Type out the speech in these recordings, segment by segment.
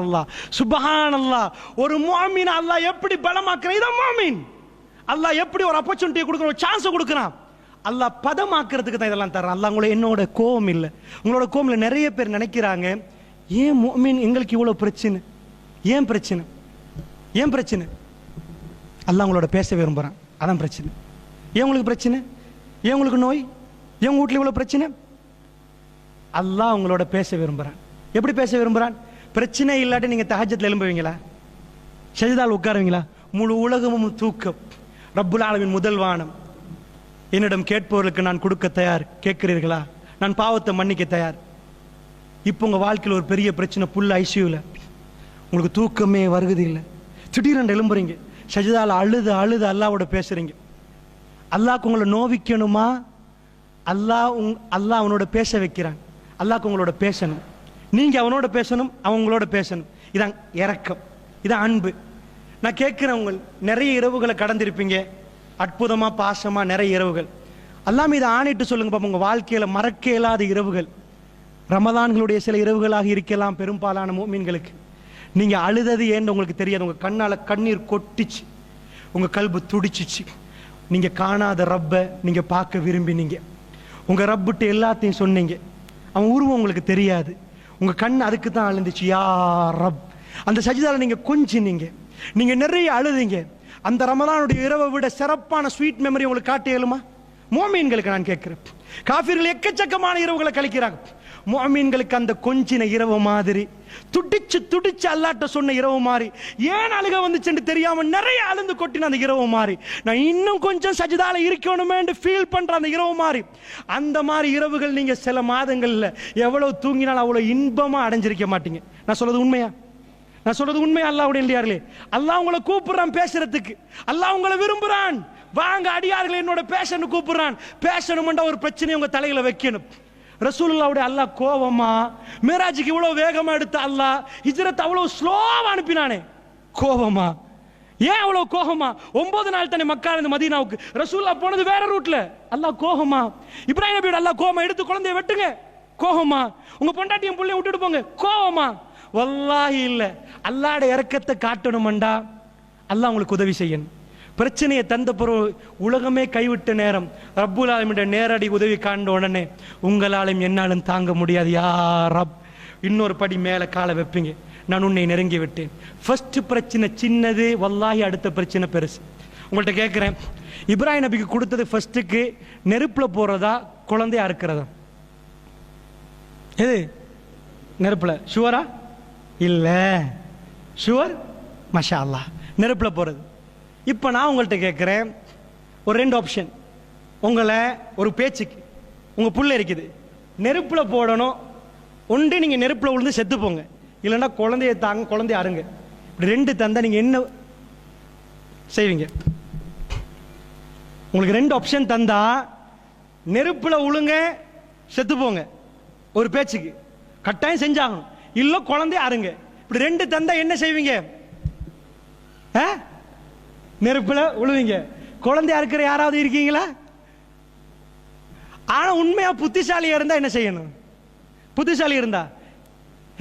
அல்லாஹ். சுபஹான் அல்லாஹ் ஒரு மோமின் அல்லாஹ் எப்படி பலமாக்குறான்? இதான் மோமின் அல்லாஹ் எப்படி ஒரு ஆப்பர்ச்சுனிட்டியை கொடுக்குறான் ஒரு சான்ஸ் கொடுக்குறான்? அல்லாஹ் பதமாக்குறதுக்கு தான் இதெல்லாம் தர்றான். அல்லாஹ் உங்களை என்னோட கோவம் இல்லை. உங்களோட கோவம்ல நிறைய பேர் நினைக்கிறாங்க ஏன் மோமின் எங்களுக்கு இவ்வளவு பிரச்சனை? ஏன் பிரச்சனை? ஏன் பிரச்சனை? அல்லாஹ் உங்களோட பேச விரும்புறான். அதான் பிரச்சனை. ஏன் உங்களுக்கு பிரச்சனை? ஏன் உங்களுக்கு நோய்? ஏன் வீட்டில் இவ்வளவு பிரச்சனை? அல்லாஹ் உங்களோட பேச விரும்புறான். எப்படி பேச விரும்புறான்? பிரச்சனை இல்லாட்டி நீங்கள் தகஜத்தில் எழும்புவீங்களா? ஷஜிதால் உட்காருவீங்களா? முழு உலகமும் தூக்கம். ரப்புல் ஆலமின் முதல் வானம். என்னிடம் கேட்பவர்களுக்கு நான் கொடுக்க தயார். கேட்கிறீர்களா? நான் பாவத்தை மன்னிக்க தயார். இப்போ உங்கள் வாழ்க்கையில் ஒரு பெரிய பிரச்சனை புல் ஐசியூவில் உங்களுக்கு தூக்கமே வருகுது இல்லை திடீரென்று எழும்புறீங்க. ஷஜிதால் அழுது அழுது அல்லாவோட பேசுகிறீங்க அல்லாஹ் உங்களை நோவிக்கணுமா? அல்லாஹ் உங் அல்லாஹ் அவனோட பேச வைக்கிறான். அல்லாஹ் உங்களோட பேசணும். நீங்கள் அவனோட பேசணும் அவங்களோட பேசணும். இதான் இரக்கம். இதான் அன்பு. நான் கேட்கிறேன் உங்கள் நிறைய இரவுகளை கடந்திருப்பீங்க. அற்புதமாக பாசமாக நிறைய இரவுகள். அல்லாம இதை ஆணைட்டு சொல்லுங்க பாப்பா உங்கள் வாழ்க்கையில் மறக்க இயலாத இரவுகள். ரமதான்களுடைய சில இரவுகளாக இருக்கலாம் பெரும்பாலான மூமின்களுக்கு. நீங்கள் அழுதது ஏன்னு உங்களுக்கு தெரியாது. உங்கள் கண்ணால் கண்ணீர் கொட்டிச்சு. உங்கள் கல்பு துடிச்சிச்சு. நீங்கள் காணாத ரப்பை நீங்கள் பார்க்க விரும்பினீங்க. உங்கள் ரப்புட்டு எல்லாத்தையும் சொன்னீங்க. அவன் உருவம் உங்களுக்கு தெரியாது. உங்க கண் அதுக்கு தான் அழுந்துச்சு. யா ரப். அந்த சஜிதாவில் நீங்க கொஞ்சினீங்க. நீங்க நிறைய அழுதீங்க. அந்த ரமலானுடைய இரவை விட சிறப்பான ஸ்வீட் மெமரி உங்களுக்கு காட்ட இயலுமா மோமீன்களுக்கு நான் கேட்கிறேன். காஃபிர்கள் எக்கச்சக்கமான இரவுகளை கழிக்கிறாங்க மோமீன்களுக்கு அந்த கொஞ்சின இரவு மாதிரி. துடிச்சு துடிச்சு அல்லாட்ட சொன்ன இரவு மாதிரி. ஏன் அழுக வந்துச்சுன்னு தெரியாம நிறைய அழுந்து கொட்டின அந்த இரவு மாதிரி. நான் இன்னும் கொஞ்சம் சஜிதால இருக்கணுமேன்னு ஃபீல் பண்ற அந்த இரவு மாதிரி. அந்த மாதிரி இரவுகள் நீங்க சில மாதங்கள்ல எவ்வளவு தூங்கினாலும் அவ்வளவு இன்பமா அடைஞ்சிருக்க மாட்டீங்க. நான் சொல்றது உண்மையா? நான் சொல்றது உண்மை அல்லாவுடைய இல்லையார்களே அல்லாஹ் உங்களை கூப்பிடுறான் பேசுறதுக்கு. அல்லாஹ் உங்களை விரும்புறான். வாங்க அடியார்கள் என்னோட பேசணும் கூப்பிடுறான். பேசணும்ன்ற ஒரு பிரச்சனையை உங்க தலையில வைக்கணும். ரசூலுல்லாவுடைய அல்லாஹ் கோவமா? மேராஜுக்கு இவ்வளோ வேகமா எடுத்த அல்லாஹ்? ஹிஜ்ரத் அவ்வளோ ஸ்லோவாக அனுப்பினானே. கோவமா? ஏன் அவ்வளோ கோபமா ஒன்பது நாள் தானே மக்கள் இந்த மதீனாவுக்கு. ரசூல்லா போனது வேற ரூட்ல அல்லாஹ் கோபமா இப்ராஹிம் நபியோட அல்லாஹ் கோபமா எடுத்து குழந்தைய வெட்டுங்க. கோபமா உங்க பொண்டாட்டியும் புள்ளைய விட்டுட்டு போங்க. கோபமா வல்லாஹி இல்லை. அல்லாட இறக்கத்தை காட்டணுமண்டா? அல்லாஹ் உங்களுக்கு உதவி செய்யணும். பிரச்சனையை தந்த பிறகு உலகமே கைவிட்ட நேரம். ரப்புல் ஆலமிட நேரடி உதவி காண்ட உடனே உங்களாலும் என்னாலும் தாங்க முடியாது. யா ரப் இன்னொரு படி மேலே காலை வைப்பீங்க. நான் உன்னை நெருங்கி விட்டேன். ஃபர்ஸ்ட் பிரச்சனை சின்னது வல்லாஹி அடுத்த பிரச்சனை பெருசு. உங்கள்கிட்ட கேட்குறேன் இப்ராஹிம் நபிக்கு கொடுத்தது ஃபர்ஸ்ட்டுக்கு நெருப்பில் போகிறதா குழந்தையா இருக்கிறதா எது? நெருப்பில். ஷுவரா இல்லை. ஷுவர் மஷா அல்லாஹ். நெருப்பில் போகிறது இப்போ நான் உங்கள்கிட்ட கேட்குறேன் ஒரு ரெண்டு ஆப்ஷன் உங்களை ஒரு பேச்சுக்கு உங்கள் புள்ள இருக்குது. நெருப்பில் போடணும். ஒன்று நீங்கள் நெருப்பில் விழுந்து செத்து போங்க. இல்லைன்னா குழந்தைய தாங்க குழந்தைய அருங்க இப்படி ரெண்டு தந்தால் நீங்கள் என்ன செய்வீங்க? உங்களுக்கு ரெண்டு ஆப்ஷன் தந்தா நெருப்பில் உழுங்க செத்து போங்க. ஒரு பேச்சுக்கு. கட்டாயம் செஞ்சாகணும். இல்லை குழந்தைய அருங்க இப்படி ரெண்டு தந்தா என்ன செய்வீங்க? ஆ? நெருப்பில் விழுவீங்க குழந்தையா இருக்கிற யாராவது இருக்கீங்களா? ஆனால் உண்மையாக புத்திசாலியாக இருந்தால் என்ன செய்யணும்? புத்திசாலி இருந்தா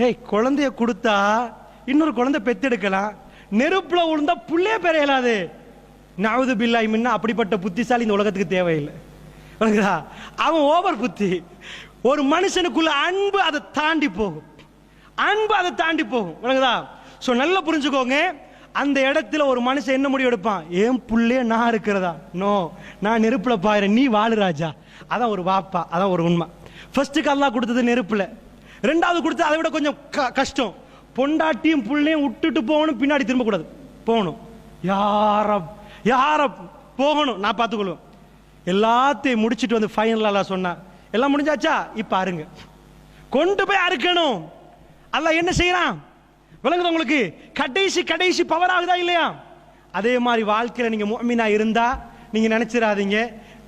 ஏய் குழந்தைய கொடுத்தா இன்னொரு குழந்தை பெத்தெடுக்கலாம். நெருப்பில் விழுந்தா புள்ளே பெற இயலாது. நாவது பில்லாய் முன்ன. அப்படிப்பட்ட புத்திசாலி இந்த உலகத்துக்கு தேவையில்லை. விளங்குதா? அவன் ஓவர் புத்தி. ஒரு மனுஷனுக்குள்ள அன்பு அதை தாண்டி போகும். அன்பு அதை தாண்டி போகும். விளங்குதா ஸோ நல்லா புரிஞ்சுக்கோங்க. அந்த இடத்துல ஒரு மனுஷன் என்ன முடிவு எடுப்பான்? ஏன் புள்ளே நான் இருக்கிறதா? நோ நான் நெருப்புல பாரு நீ வாழு ராஜா. அதான் ஒரு வாப்பா அதான் ஒரு உண்மை. ஃபர்ஸ்ட்டுக்கு அல்லாஹ் கொடுத்தது நெருப்புல. ரெண்டாவது கொடுத்தது அதை விட கொஞ்சம் க- கஷ்டம். பொண்டாட்டியும் புள்ளையும் விட்டுட்டு போகணும் பின்னாடி திரும்ப கூடாது போகணும். யார யார போகணும். நான் பார்த்துக்கொள்வேன். எல்லாத்தையும் முடிச்சுட்டு வந்து ஃபைனலாக சொன்னா எல்லாம் முடிஞ்சாச்சா? இப்போ அருங்க. கொண்டு போய் அறுக்கணும். அல்ல என்ன செய்யறான்? விளங்குது உங்களுக்கு? கடைசி கடைசி பவர் ஆகுதா இல்லையா? அதே மாதிரி வாழ்க்கையில் நீங்கள் மோமினா இருந்தா நீங்கள் நினச்சிடாதீங்க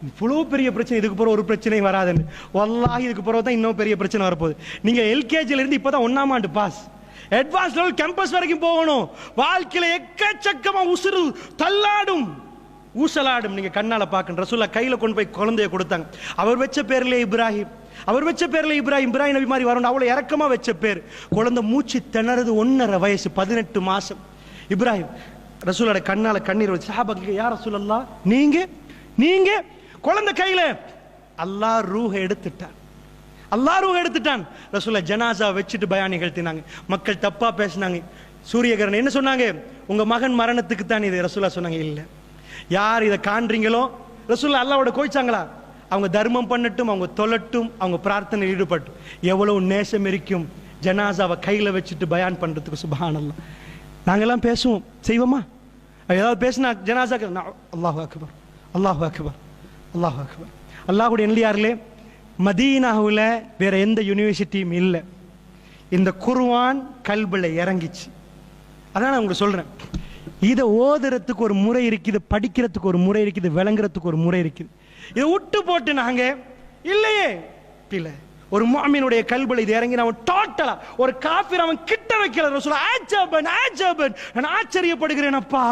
இவ்வளோ பெரிய பிரச்சனை இதுக்கு பிறகு ஒரு பிரச்சனையும் வராதுன்னு. வல்லாஹி இதுக்கு பிறகு தான் இன்னும் பெரிய பிரச்சனை வரப்போகுது. நீங்கள் எல்கேஜிலேருந்து இப்போ தான் ஒன்றாம் ஆண்டு பாஸ் அட்வான்ஸ் லெவல் கேம்பஸ் வரைக்கும் போகணும். வாழ்க்கையில் எக்கச்சக்கமாக உசுறு தள்ளாடும். ஊசலாடும். நீங்கள் கண்ணால் பார்க்கணும். சொல்ல கையில் கொண்டு போய் குழந்தைய கொடுத்தாங்க. அவர் வச்ச பேர்லேயே இப்ராஹிம். அவர் வச்ச பேர்ல இப்ராஹிம் இப்ராஹிம் நபி மாதிரி வரணும். அவ்வளவு இறக்கமா வச்ச பேர். குழந்தை மூச்சு திணறது ஒன்னரை வயசு பதினெட்டு மாசம். இப்ராஹிம் ரசூலோட கண்ணால கண்ணீர் வச்சு சாபாக்கு யார் ரசூலல்லா நீங்க நீங்க குழந்தை கையில. அல்லாஹ் ரூஹ எடுத்துட்டான். அல்லா ரூஹ எடுத்துட்டான். ரசூல ஜனாசா வச்சுட்டு பயா நிகழ்த்தினாங்க மக்கள் தப்பா பேசினாங்க. சூரியகரன் என்ன சொன்னாங்க? உங்க மகன் மரணத்துக்கு தான் இது. ரசூலா சொன்னாங்க இல்ல. யார் இதை காண்றீங்களோ? ரசூல்லா அல்லாவோட கோயிச்சாங்களா அவங்க தர்மம் பண்ணட்டும் அவங்க தொழட்டும் அவங்க பிரார்த்தனை ஈடுபட்டும். எவ்வளவு நேசம் இருக்கும் ஜனாசாவை கையில வச்சுட்டு பயான் பண்றதுக்கு சுபஹானல்லாஹ் நாங்கெல்லாம் பேசுவோம். செய்வோமா? ஏதாவது பேசினா ஜனாசாக்கு அல்லாஹ் அக்பர் அல்லாஹ் அக்பர் அல்லாஹ் அக்பர். அல்லாஹுடைய நெல்லியாரிலே மதீனாவில் வேற எந்த யூனிவர்சிட்டியும் இல்லை. இந்த குர்வான் கல்பில் இறங்கிச்சு. அதான் நான் உங்களுக்கு சொல்றேன். இதை ஓதுறதுக்கு ஒரு முறை இருக்குது படிக்கிறதுக்கு ஒரு முறை இருக்குது விளங்குறதுக்கு ஒரு முறை இருக்குது. இதை விட்டு போட்டு நாங்க இல்லையே. இல்லை ஒரு முஅமினுடைய கல்பில் இது இறங்கி அவன் டோட்டலா ஒரு காஃபிர் அவன் கிட்ட வைக்கிறார். சொல்ல ஆச்சபன் ஆச்சபன் நான் ஆச்சரியப்படுகிறேன் அப்பா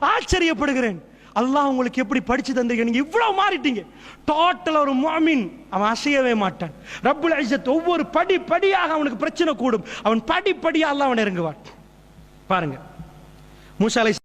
ஆச்சரியப்படுகிறேன். அல்லாஹ் உங்களுக்கு எப்படி படிச்சு தந்தீங்க நீங்க இவ்வளவு மாறிட்டீங்க. டோட்டலா ஒரு மாமின் அவன் அசையவே மாட்டான். ரப்புல் இஸ்ஸத் ஒவ்வொரு படி படியாக அவனுக்கு பிரச்சனை கூடும். அவன் படி படியா அல்லாஹ் அவன் இறங்குவான். பாருங்க. மூசா